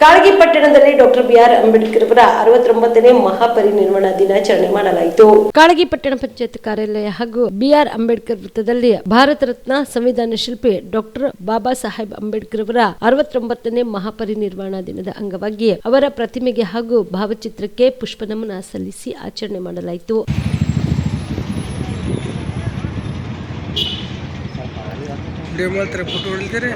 ಕಾಳಗಿ ಪಟ್ಟಣದಲ್ಲಿ doctor B R Ambedkar ಅವರ ಅರವತ್ತೊಂಬತ್ತನೇ ಮಹಾಪರಿನಿರ್ವಾಣ ದಿನಾಚರಣೆ ಮಾಡಲಾಯಿತು. ಕಾಳಗಿ ಪಟ್ಟಣ ಪಂಚಾಯತ್ ಕಾರ್ಯಾಲಯ ಹಾಗೂ ಬಿಆರ್ ಅಂಬೇಡ್ಕರ್ ವೃತ್ತದಲ್ಲಿ ಭಾರತ ರತ್ನ ಸಂವಿಧಾನ ಶಿಲ್ಪಿ ಡಾಕ್ಟರ್ ಬಾಬಾ ಸಾಹೇಬ್ ಅಂಬೇಡ್ಕರ್ ಅವರ ಅರವತ್ತೊಂಬತ್ತನೇ ಮಹಾಪರಿನಿರ್ವಾಣ ದಿನದ ಅಂಗವಾಗಿ ಅವರ ಪ್ರತಿಮೆಗೆ ಹಾಗೂ ಭಾವಚಿತ್ರಕ್ಕೆ ಪುಷ್ಪ ನಮನ ಸಲ್ಲಿಸಿ ಆಚರಣೆ ಮಾಡಲಾಯಿತು. ವಿಡಿಯೋ ಮಾಡ್ತಾರೆ ಫೋಟೋ ಹೊಡಿತಾರೆ?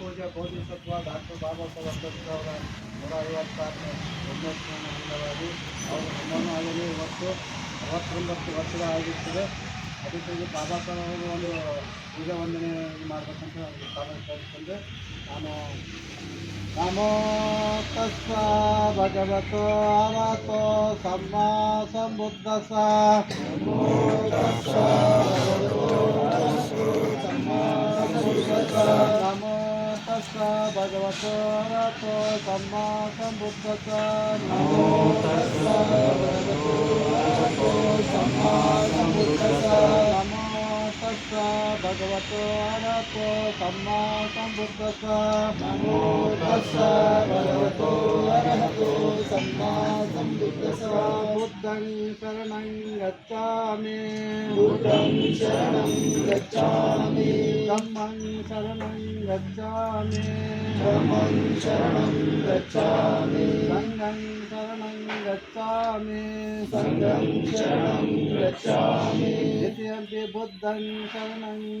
ಪೂಜೆ ಬೋಧಿಸತ್ವ ಡಾಕ್ಟರ್ ಬಾಬಾ ಸಾಹೇಬ್ ಅಂಬೇಡ್ಕರ್ ಅವರ ನೂರ ಐವತ್ತಾರನೇ ಜನ್ಮೋತ್ಸವದ ಅಂಗವಾಗಿ ಅವರು ನಮ್ಮನ್ನು ಆಗಲಿ ಇವತ್ತು ಅರವತ್ತೊಂಬತ್ತು ವರ್ಷದ ಆಗಿರ್ತದೆ ಅದಕ್ಕಾಗಿ ಬಾಬಾ ಸಾಹೇಬ್ ಅವರು ಒಂದು ಪೂಜೆ ವಂದನೆ ಮಾಡಬೇಕಂತ ಒಂದು ಸಾಧನೆ ಕಲಿತಂದೆ ನಾನು ನಮೋ ತಸ್ಸ ಭಗವತೋ ಅರಹತೋ ಸಮ್ಮ ಸಂಬುದ್ಧಸ ನಮೋ ತಸ್ಸ ನಮೋ ತಸ್ಸ ಭಗವತೋ ಅರಹತೋ ಸಮ್ಮ ಸಂಬುದ್ಧಸ ನಮೋ భగవతో అరతో సమ్మా సంబుద్ధస్స నమో తస్స భగవతో అరహతో సమ్మా సంబుద్ధస్స బుద్ధం శరణం గచ్చామి. బుద్ధం శరణం గచ్చామి. ధమ్మం శరణం గచ్చామి. ధమ్మం శరణం గచ్చామి. సంఘం శరణం గచ్చామి. ఇది అంటే బుద్ధం శరణం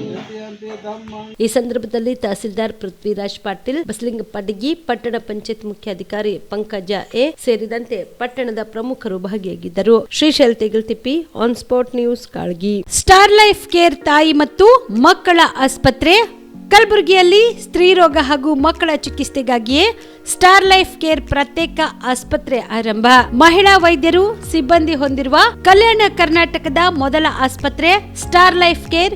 ಈ ಸಂದರ್ಭದಲ್ಲಿ ತಹಸೀಲ್ದಾರ್ ಪೃಥ್ವಿರಾಜ್ ಪಾಟೀಲ್ ಬಸಲಿಂಗಪ್ಪ ಪಡಗಿ, ಪಟ್ಟಣ ಪಂಚಾಯತ್ ಮುಖ್ಯಾಧಿಕಾರಿ ಪಂಕಜ ಎ ಸೇರಿದಂತೆ ಪಟ್ಟಣದ ಪ್ರಮುಖರು ಭಾಗಿಯಾಗಿದ್ದರು. Shrishail Tippi on spot news Kalagi. Star life care ತಾಯಿ ಮತ್ತು ಮಕ್ಕಳ ಆಸ್ಪತ್ರೆ, ಕಲಬುರಗಿಯಲ್ಲಿ ಸ್ತ್ರೀರೋಗ ಹಾಗೂ ಮಕ್ಕಳ ಚಿಕಿತ್ಸೆಗಾಗಿಯೇ ಸ್ಟಾರ್ ಲೈಫ್ ಕೇರ್ ಪ್ರತ್ಯೇಕ ಆಸ್ಪತ್ರೆ ಆರಂಭ. ಮಹಿಳಾ ವೈದ್ಯರು ಸಿಬ್ಬಂದಿ ಹೊಂದಿರುವ ಕಲ್ಯಾಣ ಕರ್ನಾಟಕದ ಮೊದಲ ಆಸ್ಪತ್ರೆ ಸ್ಟಾರ್ ಲೈಫ್ ಕೇರ್